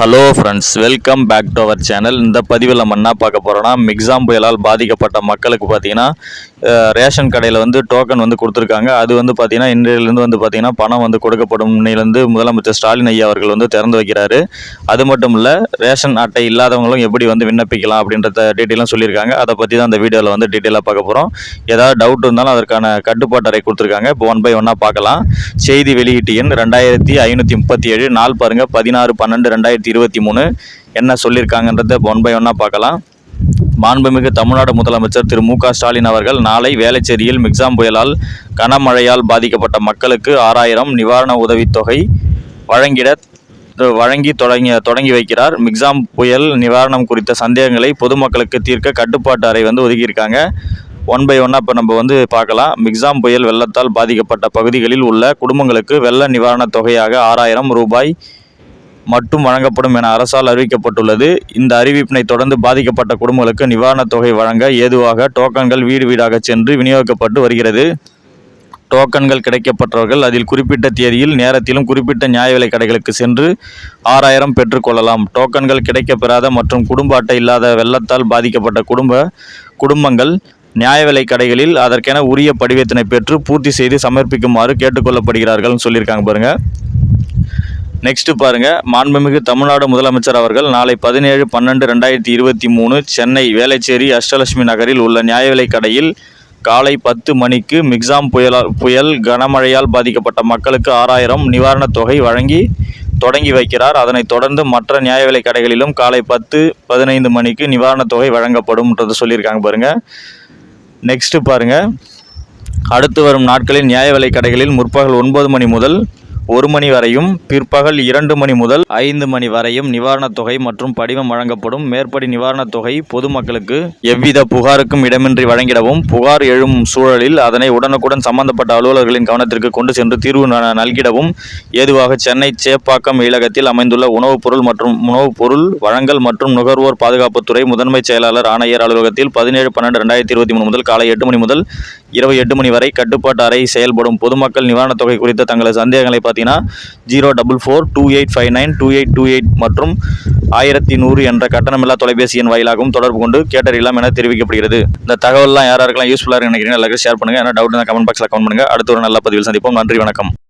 Hello friends welcome back to our channel இந்த பதிவில் நம்ம என்ன பார்க்க போகிறோன்னா மிக்ஸாம் புயலால் பாதிக்கப்பட்ட மக்களுக்கு பார்த்தீங்கன்னா ரேஷன் கடையில் வந்து டோக்கன் வந்து கொடுத்துருக்காங்க. அது வந்து பார்த்தீங்கன்னா இன்றையிலேருந்து வந்து பார்த்தீங்கன்னா பணம் வந்து கொடுக்கப்படும் முன்னிலேருந்து முதலமைச்சர் ஸ்டாலின் ஐயா அவர்கள் வந்து திறந்து வைக்கிறாரு. அது மட்டும் இல்லை ரேஷன் அட்டை இல்லாதவங்களும் எப்படி வந்து விண்ணப்பிக்கலாம் அப்படின்றத டீட்டெயிலாம் சொல்லியிருக்காங்க. அதை பற்றி தான் அந்த வீடியோவில் வந்து டீட்டெயிலாக பார்க்க போகிறோம் ஏதாவது டவுட் இருந்தாலும் அதற்கான கட்டுப்பாட்டு அறை கொடுத்துருக்காங்க. இப்போ ஒன் பை ஒன்னாக பார்க்கலாம். செய்தி வெளியீட்டு எண் ரெண்டாயிரத்தி ஐநூற்றி முப்பத்தி ஏழு. நாள் பாருங்கள் பதினாறு பன்னெண்டு ரெண்டாயிரத்தி இருபத்தி மூணு. என்ன சொல்லியிருக்காங்கன்றத ஒன் பை ஒன்னாக பார்க்கலாம். மாண்புமிகு தமிழ்நாடு முதலமைச்சர் திரு மு க ஸ்டாலின் அவர்கள் நாளை வேளச்சேரியில் மிக்ஸாம் புயலால் கனமழையால் பாதிக்கப்பட்ட மக்களுக்கு ஆறாயிரம் நிவாரண உதவித்தொகை வழங்கிட வழங்கி தொடங்கி தொடங்கி வைக்கிறார். மிக்ஸாம் புயல் நிவாரணம் குறித்த சந்தேகங்களை பொதுமக்களுக்கு தீர்க்க கட்டுப்பாட்டு அறை வந்து ஒதுக்கியிருக்காங்க. ஒன் பை ஒன்னாக இப்போ நம்ம வந்து பார்க்கலாம். மிக்ஸாம் புயல் வெள்ளத்தால் பாதிக்கப்பட்ட பகுதிகளில் உள்ள குடும்பங்களுக்கு வெள்ள நிவாரணத் தொகையாக ஆறாயிரம் ரூபாய் மட்டும் வழங்கப்படும் என அரசால் அறிவிக்கப்பட்டுள்ளது. இந்த அறிவிப்பினை தொடர்ந்து பாதிக்கப்பட்ட குடும்பங்களுக்கு நிவாரணத் தொகை வழங்க ஏதுவாக டோக்கன்கள் வீடு வீடாக சென்று விநியோகிக்கப்பட்டு வருகிறது. டோக்கன்கள் கிடைக்கப்பட்டவர்கள் அதில் குறிப்பிட்ட தேதியில் நேரத்திலும் குறிப்பிட்ட நியாய விலை கடைகளுக்கு சென்று ஆறாயிரம் பெற்றுக்கொள்ளலாம் டோக்கன்கள் கிடைக்கப்பெறாத மற்றும் குடும்ப அட்டை இல்லாத வெள்ளத்தால் பாதிக்கப்பட்ட குடும்ப குடும்பங்கள் நியாய விலைக் கடைகளில் அதற்கென உரிய படிவத்தினை பெற்று பூர்த்தி செய்து சமர்ப்பிக்குமாறு கேட்டுக்கொள்ளப்படுகிறார்கள்னு சொல்லியிருக்காங்க பாருங்கள் நெக்ஸ்ட் பாருங்க. மாண்புமிகு தமிழ்நாடு முதலமைச்சர் அவர்கள் நாளை பதினேழு பன்னெண்டு ரெண்டாயிரத்தி இருபத்தி மூணு சென்னை வேளச்சேரி அஷ்டலட்சுமி நகரில் உள்ள நியாய விலைக் கடையில் காலை பத்து மணிக்கு மிக்ஸாம் புயலால் புயல் கனமழையால் பாதிக்கப்பட்ட மக்களுக்கு ஆறாயிரம் நிவாரணத் தொகை வழங்கி தொடங்கி வைக்கிறார். அதனைத் தொடர்ந்து மற்ற நியாய விலைக் கடைகளிலும் காலை பத்து பதினைந்து மணிக்கு நிவாரணத் தொகை வழங்கப்படும்ன்றதை சொல்லியிருக்காங்க பாருங்கள் நெக்ஸ்ட்டு பாருங்க. அடுத்து வரும் நாட்களில் நியாய விலைக் கடைகளில் முற்பகல் ஒன்பது மணி முதல் ஒரு மணி வரையும் பிற்பகல் இரண்டு மணி முதல் ஐந்து மணி வரையும் நிவாரணத் தொகை மற்றும் படிவம் வழங்கப்படும். மேற்படி நிவாரணத் தொகை பொதுமக்களுக்கு எவ்வித புகாருக்கும் இடமின்றி வழங்கிடவும் புகார் எழும் சூழலில் அதனை உடனுக்குடன் சம்பந்தப்பட்ட அலுவலர்களின் கவனத்திற்கு கொண்டு சென்று தீர்வு நல்கிடவும். ஏதுவாக சென்னை சேப்பாக்கம் இலகத்தில் அமைந்துள்ள உணவுப் பொருள் மற்றும் உணவுப் பொருள் வழங்கல் மற்றும் நுகர்வோர் பாதுகாப்புத்துறை முதன்மை செயலாளர் ஆணையர் அலுவலகத்தில் பதினேழு பன்னெண்டு ரெண்டாயிரத்தி இருபத்தி மூணு முதல் காலை எட்டு மணி முதல் இரவு எட்டு மணி வரை கட்டுப்பாட்டு அறை செயல்படும் பொதுமக்கள் நிவாரணத் தொகை குறித்த தங்களது சந்தேகங்களை பார்த்தீங்கன்னா zero double four two eight five nine two eight two eight மற்றும் ஆயிரத்தி நூறு என்ற கட்டணமில்லா தொலைபேசி எண் வாயிலாகவும் தொடர்பு கொண்டு கேட்டறியலாம் என தெரிவிக்கப்படுகிறது. இந்த தகவல்லாம் யாராருக்கெல்லாம் யூஸ்ஃபுல்லாக நினைக்கிறீங்க எல்லாருக்கும் ஷேர் பண்ணுங்கள் ஏன்னா டவுட் இருந்தால் கமெண்ட் பாக்ஸில் கமெண்ட் பண்ணுங்கள் அடுத்த ஒரு நல்ல பதிவில் சந்திப்போம். நன்றி வணக்கம்.